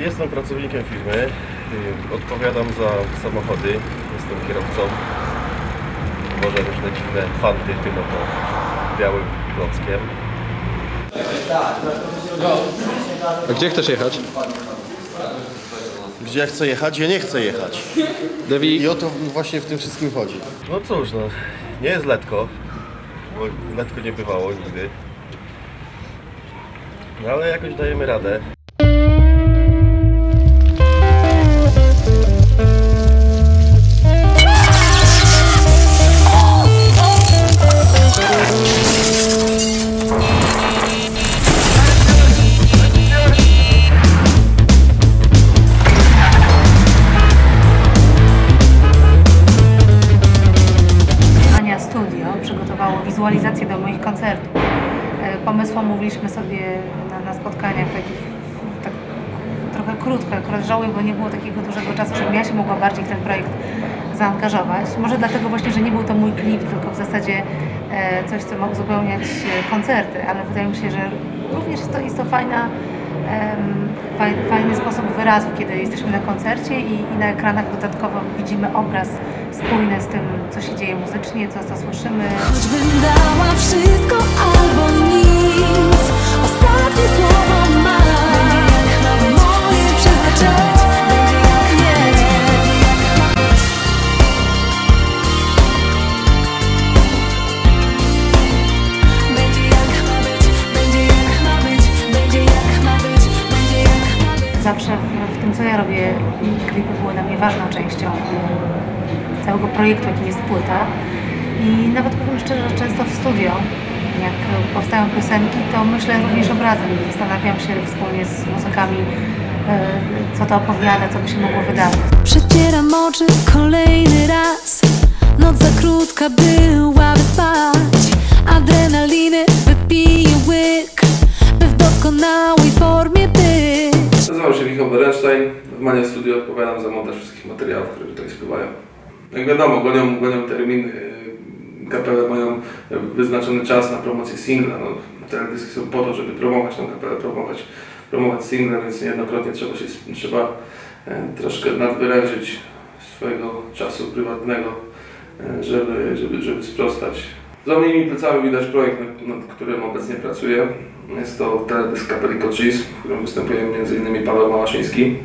Jestem pracownikiem firmy. y, Odpowiadam za samochody. Jestem kierowcą. Może różne dziwne fanty tym oto białym klockiem. A gdzie chcesz jechać? Gdzie ja chcę jechać? Ja nie chcę jechać. I o to właśnie w tym wszystkim chodzi. No cóż, no, nie jest letko, bo letko nie bywało nigdy. No ale jakoś dajemy radę. Wizualizację do moich koncertów. E, Pomysł omówiliśmy sobie na, na spotkaniach takich tak krótko, akurat żałuję, bo nie było takiego dużego czasu, żebym ja się mogła bardziej w ten projekt zaangażować. Może dlatego właśnie, że nie był to mój klip, tylko w zasadzie e, coś, co ma uzupełniać e, koncerty, ale wydaje mi się, że również jest to, jest to fajna, fajny sposób wyrazu, kiedy jesteśmy na koncercie i, i na ekranach dodatkowo widzimy obraz spójny z tym, co się dzieje muzycznie, co, co słyszymy. Choćbym dała wszystko albo nic robię, klipy były dla mnie ważną częścią całego projektu, jakim jest płyta. I nawet powiem szczerze, że często w studio, jak powstają piosenki, to myślę również obrazem. Zastanawiam się wspólnie z muzykami, e, co to opowiada, co by się mogło wydarzyć. Przecieram oczy kolejny raz Noc za krótka byłaby spać Adrenaliny wypiję łyk By w doskonałej formie być Nazywam się Michał Berenstein. W Mania Studio odpowiadam za montaż wszystkich materiałów, które tutaj spływają. Jak wiadomo, gonią, gonią terminy. Kapele mają wyznaczony czas na promocję singla. No, teledyski są po to, żeby promować tą kapelę, promować, promować single, więc niejednokrotnie trzeba się trzeba e, troszkę nadwyrężyć swojego czasu prywatnego, żeby, żeby, żeby sprostać. Za moimi plecami widać projekt, nad którym obecnie pracuję. Jest to teledysk kapeli Cochise, w którym występuje m.in. Paweł Małaszyński.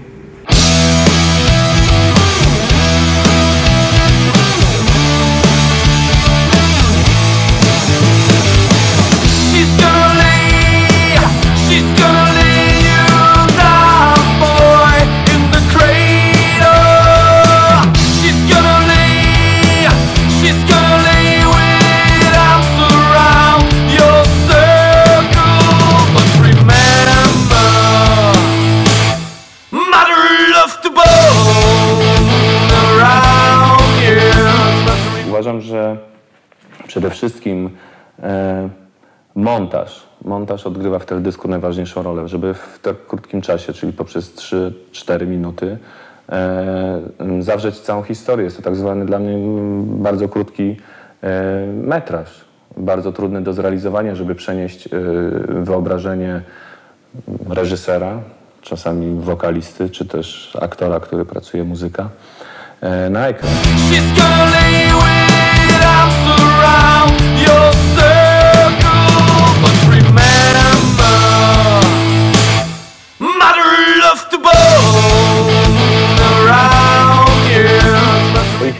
Uważam, że przede wszystkim e, montaż. Montaż odgrywa w teledysku najważniejszą rolę, żeby w tak krótkim czasie, czyli poprzez 3-4 minuty, e, zawrzeć całą historię. Jest to tak zwany dla mnie bardzo krótki e, metraż. Bardzo trudny do zrealizowania, żeby przenieść wyobrażenie reżysera, czasami wokalisty, czy też aktora, który pracuje muzyka, na ekran.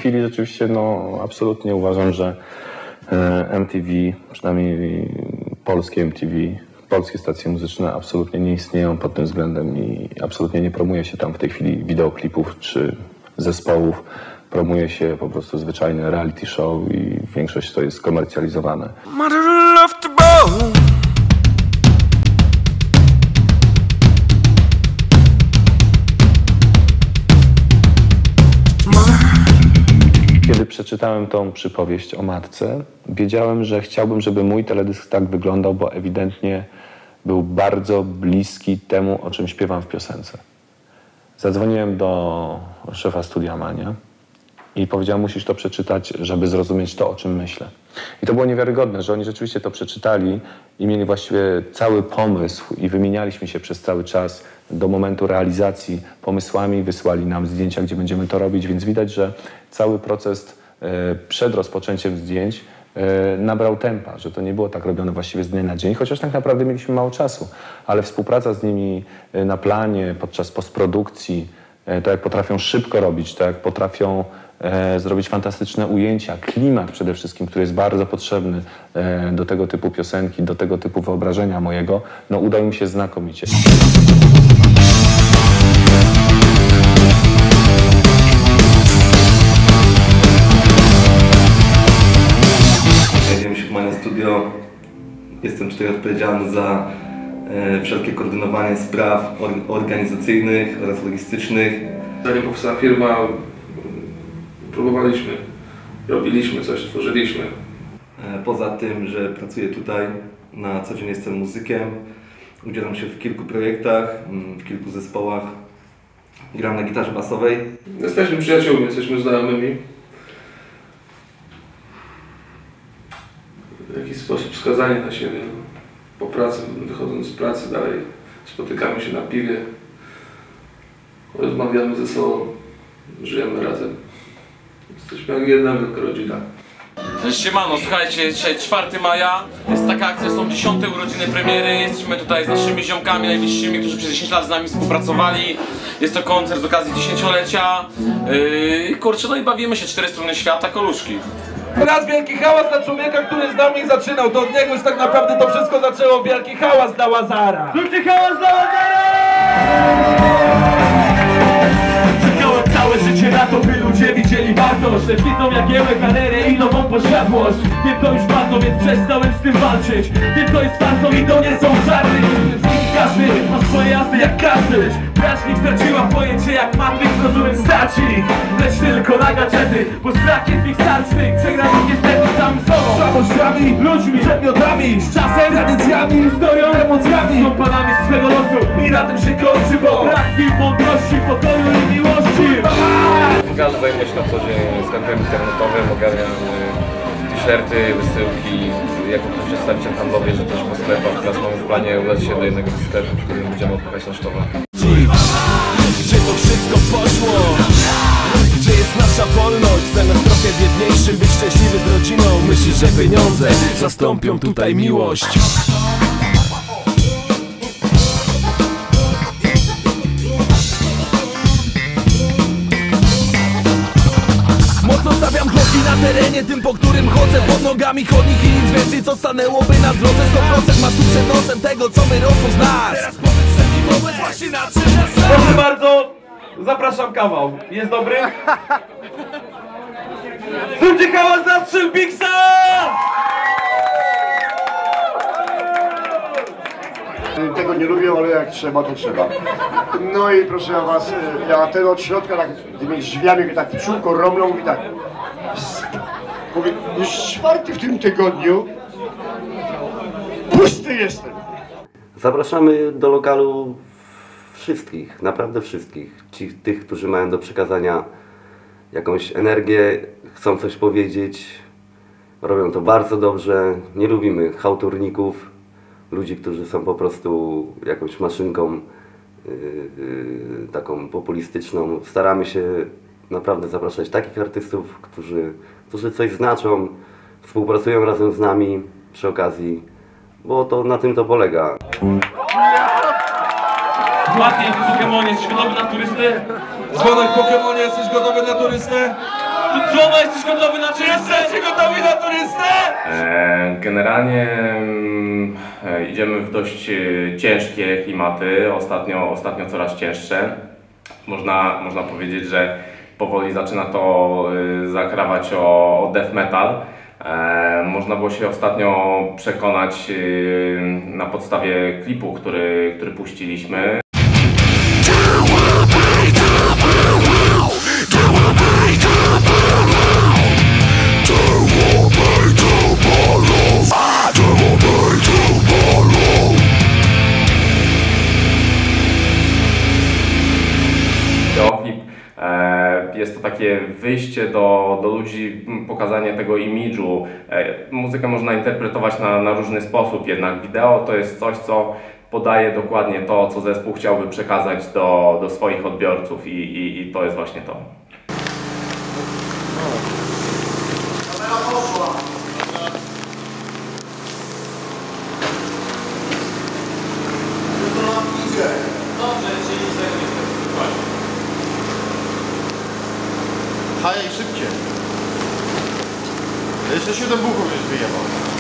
Chwili rzeczywiście no, absolutnie uważam, że e, MTV, przynajmniej polskie MTV, polskie stacje muzyczne absolutnie nie istnieją pod tym względem i absolutnie nie promuje się tam w tej chwili wideoklipów czy zespołów. Promuje się po prostu zwyczajne reality show i większość to jest komercjalizowane. Kiedy przeczytałem tą przypowieść o matce, wiedziałem, że chciałbym, żeby mój teledysk tak wyglądał, bo ewidentnie był bardzo bliski temu, o czym śpiewam w piosence. Zadzwoniłem do szefa studia Mania i powiedziałem, musisz to przeczytać, żeby zrozumieć to, o czym myślę. I to było niewiarygodne, że oni rzeczywiście to przeczytali i mieli właściwie cały pomysł i wymienialiśmy się przez cały czas, do momentu realizacji pomysłami, wysłali nam zdjęcia, gdzie będziemy to robić, więc widać, że cały proces e, przed rozpoczęciem zdjęć e, nabrał tempa, że to nie było tak robione właściwie z dnia na dzień, chociaż tak naprawdę mieliśmy mało czasu, ale współpraca z nimi e, na planie, podczas postprodukcji, to jak potrafią szybko robić, to jak potrafią zrobić fantastyczne ujęcia, klimat przede wszystkim, który jest bardzo potrzebny e, do tego typu piosenki, do tego typu wyobrażenia mojego, no udał im się znakomicie. Znajdziemy się w Mania Studio. Jestem tutaj odpowiedzialny za e, wszelkie koordynowanie spraw or, organizacyjnych oraz logistycznych. Zanim powstała firma, próbowaliśmy, robiliśmy coś, tworzyliśmy. E, poza tym, że pracuję tutaj, na co dzień jestem muzykiem. Udzielam się w kilku projektach, mm, w kilku zespołach. Gram na gitarze basowej. Jesteśmy przyjaciółmi, jesteśmy znajomymi. W jakiś sposób skazani na siebie. Po pracy, wychodząc z pracy dalej, spotykamy się na piwie, rozmawiamy ze sobą, żyjemy razem. Jesteśmy jak jedna wielka rodzina. Siemano, słuchajcie, dzisiaj 4 maja, jest taka akcja, są 10 urodziny premiery, jesteśmy tutaj z naszymi ziomkami najbliższymi, którzy przez 10 lat z nami współpracowali. Jest to koncert z okazji dziesięciolecia. Yy, kurczę, no i bawimy się cztery strony świata, koluszki. Raz wielki hałas dla człowieka, który z nami zaczynał. To od niego już tak naprawdę to wszystko zaczęło. Wielki hałas dla Łazara. Zróbcie hałas dla Czekałem całe życie na to, by ludzie widzieli wartość Lecz widzą jak jełę karierę i nową posiadłość. Wiem to już bardzo, więc przestałem z tym walczyć. Wiem to jest farsą i to nie są żarty. Każdy ma swoje jazdy jak każdy. Strażnik straciła pojęcie jak Matrix Rozumiem stać ich, lecz tylko na gadżety Bo strach jest ich starcznych Przegrany niestety samym sobą Słabościami, ludźmi, przedmiotami Z czasem, tradycjami, historią, emocjami Są panami swego losu i na tym się kończy Bo brak mi mądrości, pokoju i miłości Każdy zajmuje się na co dzień sklepem internetowym, ogarniam y, t-shirty, wysyłki, jako przedstawiciel handlowy, że też po sklepach. Teraz mamy w planie udać się do jednego ze sklepów, w którym będziemy odpychać nasz towar. Gdzie to wszystko poszło? Biedniejszy, być szczęśliwy z rodziną. Myślisz, że pieniądze zastąpią tutaj miłość. Mocno stawiam kroki na terenie, tym po którym chodzę. Pod nogami chodnik i nic więcej, co stanęłoby na drodze? 100% masz tu przed nosem tego, co wyrosło z nas Teraz powiedz, mi wobec właśnie na czym Proszę bardzo, zapraszam kawał. Jest dobry? Zróbcie hałas dla Strzelbiksa! Tego nie lubię, ale jak trzeba, to trzeba. No i proszę was, y, ja ten od środka tak tymi drzwiami tak w czółko romlą i tak. Mówię, już czwarty w tym tygodniu. Pusty jestem. Zapraszamy do lokalu wszystkich, naprawdę wszystkich. Ci, tych, którzy mają do przekazania jakąś energię, chcą coś powiedzieć, robią to bardzo dobrze. Nie lubimy chałturników, ludzi, którzy są po prostu jakąś maszynką yy, yy, taką populistyczną. Staramy się naprawdę zapraszać takich artystów, którzy, którzy coś znaczą, współpracują razem z nami przy okazji, bo to na tym to polega. Ładnie, Pokemonie, jesteś gotowy na turystę? Dzwonek Pokemonie, jesteś gotowy na turystę? Dzwona, jesteś gotowy na turystę? Jesteście gotowi na turystę? E, Generalnie mm, e, idziemy w dość e, ciężkie klimaty, ostatnio, ostatnio coraz cięższe. Można, można powiedzieć, że powoli zaczyna to zakrawać o, o death metal. Można było się ostatnio przekonać na podstawie klipu, który, który puściliśmy. Wyjście do, do ludzi, pokazanie tego imidżu. E, Muzykę można interpretować na, na różny sposób, jednak wideo to jest coś, co podaje dokładnie to, co zespół chciałby przekazać do, do swoich odbiorców i, i, i to jest właśnie to. Что-то Буковлю приехал.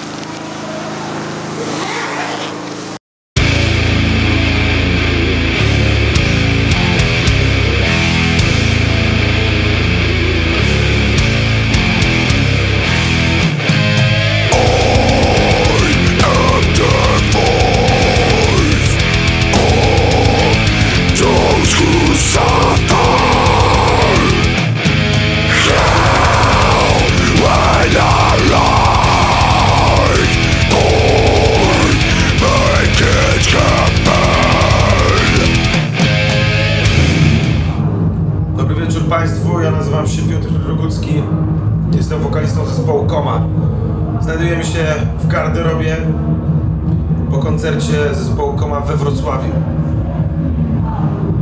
Koncercie zespołu Koma we Wrocławiu.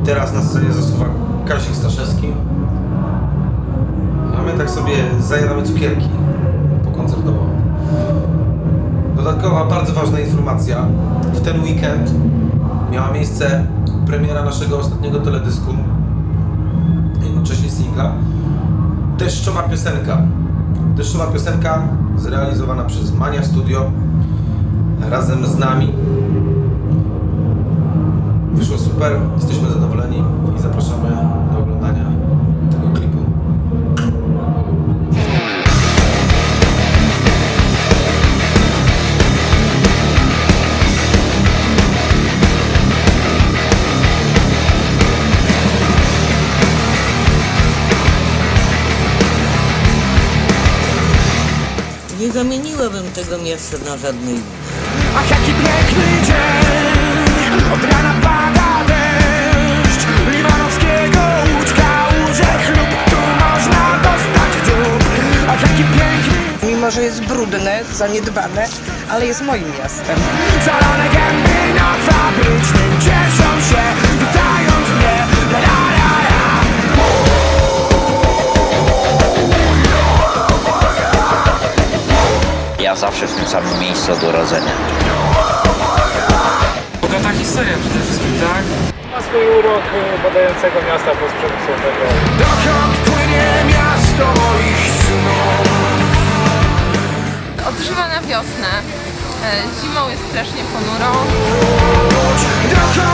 Teraz na scenie zasuwa Kazik Staszewski. A my tak sobie zajadamy cukierki pokoncertowo. Dodatkowa, bardzo ważna informacja. W ten weekend miała miejsce premiera naszego ostatniego teledysku jednocześnie singla. Deszczowa piosenka. Deszczowa piosenka zrealizowana przez Mania Studio razem z nami. Wyszło super, jesteśmy zadowoleni i zapraszamy do oglądania Nie zamieniłabym tego miasta na żadne inne. Ach, jaki piękny dzień. Od rana pada deszcz. Limanowskiego łódka Łóżek lub tu można dostać dziób Ach, jaki piękny Mimo, że jest brudne, zaniedbane, ale jest moim miastem. Zalane gęby na fabrycznym Cieszą się, zawsze w tym samym miejscu od urodzenia. Bogata historia przede wszystkim, tak? Ma swój urok e, badającego miasta postprzemysłowego. Dokąd płynie miasto moich snów Odżywa na wiosnę. E, Zimą jest strasznie ponuro. Droga